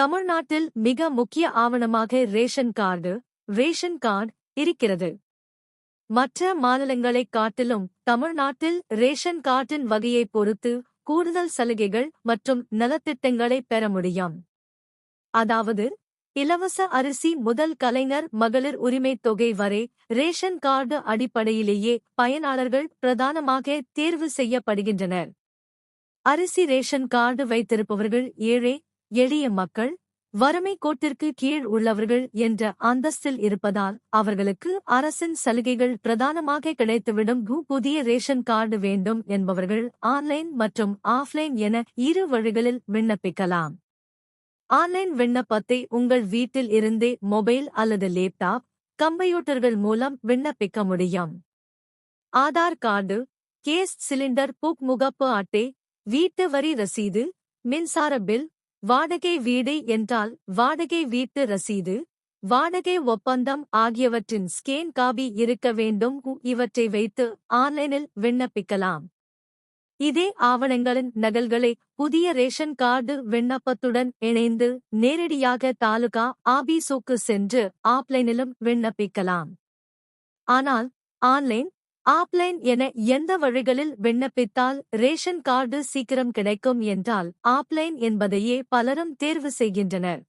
தமிழ்நாட்டில் மிக முக்கிய ஆவணமாக ரேஷன் கார்டு ரேஷன் கார்டு இருக்கிறது. மற்ற மாநிலங்களைக் காட்டிலும் தமிழ்நாட்டில் ரேஷன் கார்டின் வகையைப் பொறுத்து கூடுதல் சலுகைகள் மற்றும் நலத்திட்டங்களை பெற முடியும். அதாவது இலவச அரிசி முதல் கலைஞர் மகளிர் உரிமைத் தொகை வரை ரேஷன் கார்டு அடிப்படையிலேயே பயனாளர்கள் பிரதானமாக தேர்வு செய்யப்படுகின்றனர். அரிசி ரேஷன் கார்டு வைத்திருப்பவர்கள் ஏழை எளிய மக்கள் வறுமை கோட்டிற்கு கீழ் உள்ளவர்கள் என்ற அந்தஸ்தில் இருப்பதால் அவர்களுக்கு அரசின் சலுகைகள் பிரதானமாக கிடைத்துவிடும். புதிய ரேஷன் கார்டு வேண்டும் என்பவர்கள் ஆன்லைன் மற்றும் ஆஃப்லைன் என இரு வழிகளில் விண்ணப்பிக்கலாம். ஆன்லைன் விண்ணப்பத்தை உங்கள் வீட்டில் இருந்தே மொபைல் அல்லது லேப்டாப் கம்ப்யூட்டர்கள் மூலம் விண்ணப்பிக்க முடியும். Aadhaar card gas cylinder book முகப்பு அட்டை வீட்டு வரி ரசீது மின்சார பில் வாடகை வீடு என்றால் வாடகை வீட்டு ரசீது வாடகை ஒப்பந்தம் ஆகியவற்றின் ஸ்கேன் காபி இருக்க வேண்டும். இவற்றை வைத்து ஆன்லைனில் விண்ணப்பிக்கலாம். இதே ஆவணங்களின் நகல்களை புதிய ரேஷன் கார்டு விண்ணப்பத்துடன் இணைந்து நேரடியாக தாலுகா ஆபீஸுக்கு சென்று ஆப்லைனிலும் விண்ணப்பிக்கலாம். ஆனால் ஆன்லைன் ஆப்லைன் என எந்த வழிகளில் விண்ணப்பித்தால் ரேஷன் கார்டு சீக்கிரம் கிடைக்கும் என்றால் ஆப்லைன் என்பதையே பலரும் தேர்வு செய்கின்றனர்.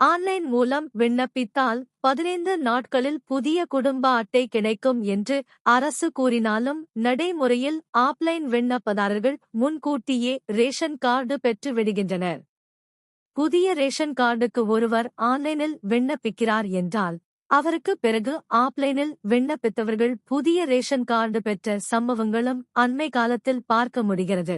ஆன்லைன் மூலம் விண்ணப்பித்தால் பதினைந்து நாட்களில் புதிய குடும்ப அட்டை கிடைக்கும் என்று அரசு கூறினாலும் நடைமுறையில் ஆப்லைன் விண்ணப்பதாரர்கள் முன்கூட்டியே ரேஷன் கார்டு பெற்று விடுகின்றனர். புதிய ரேஷன் கார்டுக்கு ஒருவர் ஆன்லைனில் விண்ணப்பிக்கிறார் என்றால் அவருக்கு பிறகு ஆப்லைனில் விண்ணப்பித்தவர்கள் புதிய ரேஷன் கார்டு பெற்ற சம்பவங்களும் அண்மை காலத்தில் பார்க்க முடிகிறது.